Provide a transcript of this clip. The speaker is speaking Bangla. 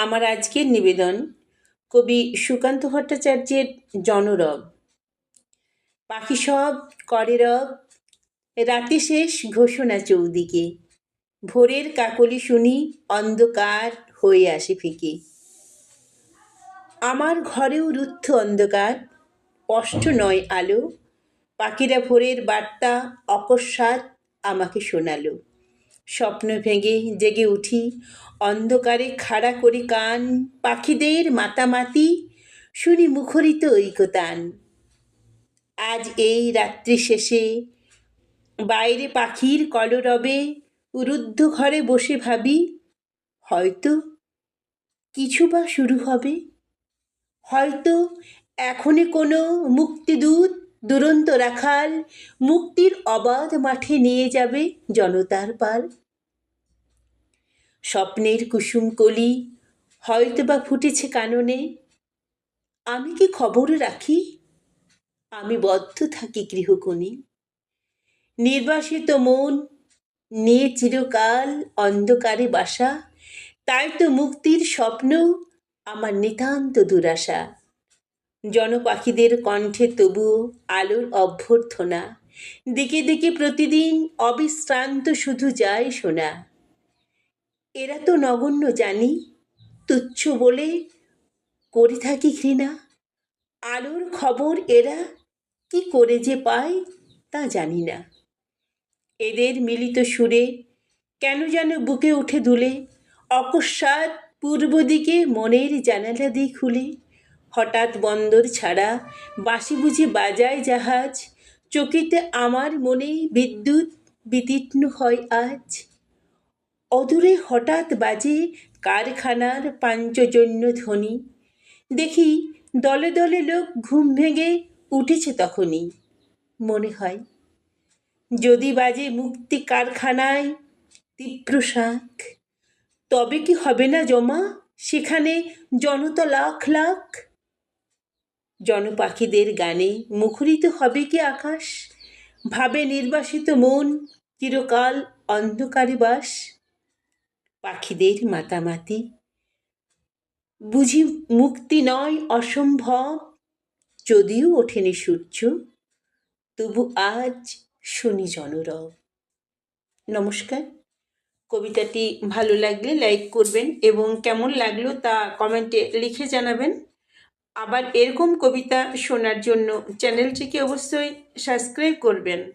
আমার আজকের নিবেদন কবি সুকান্ত ভট্টাচার্যের জনরব। পাখি সব করে রব, রাতে শেষ ঘোষণা চৌদিকে। ভোরের কাকলি শুনি অন্ধকার হয়ে আসে ফিকে। আমার ঘরেও রুদ্ধ অন্ধকার, স্পষ্ট নয় আলো। পাখিরা ভোরের বার্তা অকস্মাৎ আমাকে শোনালো। স্বপ্ন ভেঙে জেগে উঠি। অন্ধকারে খাড়া করি কান, পাখিদের মাতামাতি, শুনি মুখরিত ঐকতান। আজ এই রাত্রি শেষে বাইরে পাখির কলরবে, রুদ্ধ ঘরে বসে ভাবি, হয়তো কিছু বা শুরু হবে। হয়তো এখনই কোনো মুক্তিদূত দুরন্ত রাখাল মুক্তির অবাধ মাঠে নিয়ে যাবে জনতার পাল। স্বপ্নের কুসুম কলি হয়তো বা ফুটেছে কাননে। আমি কি খবর রাখি? আমি বদ্ধ থাকি গৃহকোণে। নির্বাসিত মন নিয়ে চিরকাল অন্ধকারে বাসা। তাই তো মুক্তির স্বপ্ন, আমার নিতান্ত দুরাশা। জনপাখিদের কণ্ঠে তবুও আলোর অভ্যর্থনা। দিকে দিকে প্রতিদিন অবিশ্রান্ত শুধু যায় শোনা এরা তো নগণ্য জানি। তুচ্ছ বলে করে থাকি ঘৃণা। আলোর খবর এরা কি করে যে পায় তা জানি না। এদের মিলিত সুরে কেন যেন বুকে উঠে দুলে। অকস্মাৎ পূর্ব দিকে মনের জানালা দিয়ে খুলে। হঠাৎ বন্দর ছাড়া বাঁশি বুঝি বাজায় জাহাজ। চকিতে আমার মনে বিদ্যুৎ বিতীর্ণ হয় আজ। অদূরে হঠাৎ বাজে কারখানার পাঞ্চজন্য ধ্বনি। দেখি দলে দলে লোক ঘুম ভেঙে উঠেছে তখনই। মনে হয়, যদি বাজে মুক্তি কারখানায় তীব্র শাক, তবে কি হবে না জমা? সেখানে জনতা লাখ লাখ। জনপাখিদের গানে মুখরিত হবে কি আকাশ? ভাবে নির্বাসিত মন চিরকাল অন্ধকারে বাস। পাখিদের মাতামাতি? বুঝি মুক্তি নয় অসম্ভব? যদিও ওঠেনি সূর্য, তবু আজ শুনি জনরব। নমস্কার। কবিতাটি ভালো লাগলে লাইক করবেন এবং কেমন লাগল তা কমেন্টে লিখে জানাবেন। আবার এরকম কবিতা শোনার জন্য চ্যানেলটিকে অবশ্যই সাবস্ক্রাইব করবেন।